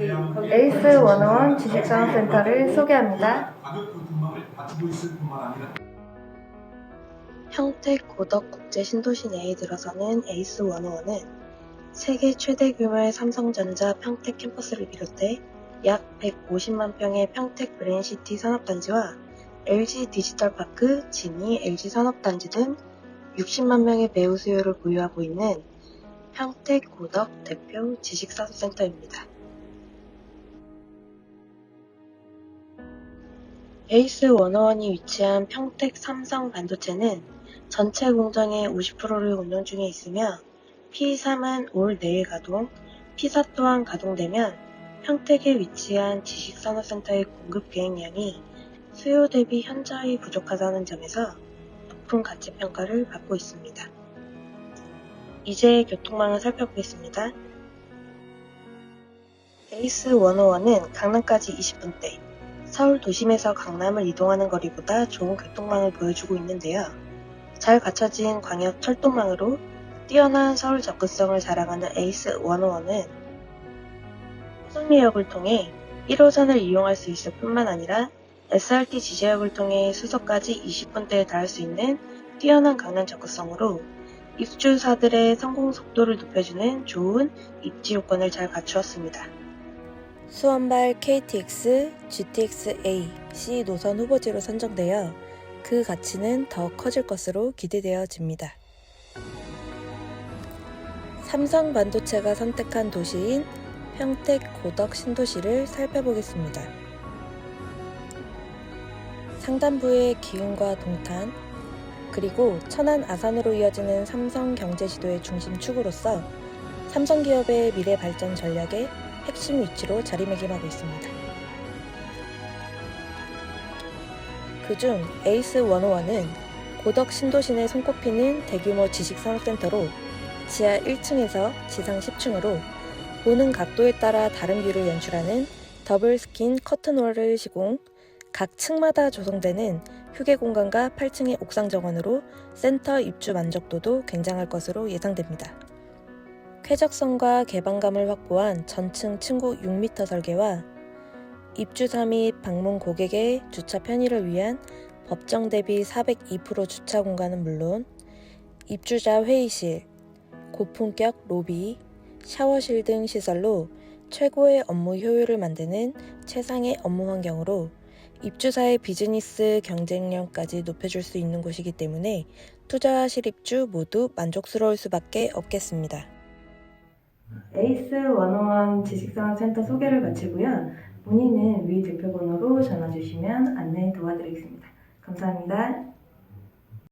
에이스 101 지식산업센터를 소개합니다. 평택 고덕 국제 신도시 내에 들어서는 에이스 101은 세계 최대 규모의 삼성전자 평택 캠퍼스를 비롯해 약 150만 평의 평택 브레인시티 산업단지와 LG 디지털 파크, 진이 LG 산업단지 등 60만 명의 배우 수요를 보유하고 있는 평택 고덕 대표 지식산업센터입니다. 에이스 101이 위치한 평택 삼성 반도체는 전체 공장의 50%를 운영 중에 있으며 P3은 올 내일 가동, P4 또한 가동되면 평택에 위치한 지식산업센터의 공급 계획량이 수요 대비 현저히 부족하다는 점에서 높은 가치 평가를 받고 있습니다. 이제 교통망을 살펴보겠습니다. 에이스 101은 강남까지 20분대, 서울 도심에서 강남을 이동하는 거리보다 좋은 교통망을 보여주고 있는데요. 잘 갖춰진 광역 철도망으로 뛰어난 서울 접근성을 자랑하는 에이스 101은 수성리역을 통해 1호선을 이용할 수 있을 뿐만 아니라 SRT 지제역을 통해 수서까지 20분대에 달할 수 있는 뛰어난 강남 접근성으로 입주사들의 성공 속도를 높여주는 좋은 입지 요건을 잘 갖추었습니다. 수원발 KTX, GTX-A, C 노선 후보지로 선정되어 그 가치는 더 커질 것으로 기대되어집니다. 삼성 반도체가 선택한 도시인 평택 고덕 신도시를 살펴보겠습니다. 상단부의 기운과 동탄, 그리고 천안 아산으로 이어지는 삼성 경제지도의 중심 축으로서 삼성 기업의 미래 발전 전략의 핵심 위치로 자리매김하고 있습니다. 그중 에이스 101은 고덕 신도시 내 손꼽히는 대규모 지식산업센터로 지하 1층에서 지상 10층으로 보는 각도에 따라 다른 뷰를 연출하는 더블 스킨 커튼월을 시공, 각 층마다 조성되는 휴게 공간과 8층의 옥상 정원으로 센터 입주 만족도도 굉장할 것으로 예상됩니다. 쾌적성과 개방감을 확보한 전층 층고 6m 설계와 입주자 및 방문 고객의 주차 편의를 위한 법정 대비 402% 주차 공간은 물론 입주자 회의실, 고품격 로비, 샤워실 등 시설로 최고의 업무 효율을 만드는 최상의 업무 환경으로 입주사의 비즈니스 경쟁력까지 높여줄 수 있는 곳이기 때문에 투자와 실입주 모두 만족스러울 수밖에 없겠습니다. 에이스 101 지식산업센터 소개를 마치고요. 문의는 위 대표번호로 전화 주시면 안내 도와드리겠습니다. 감사합니다.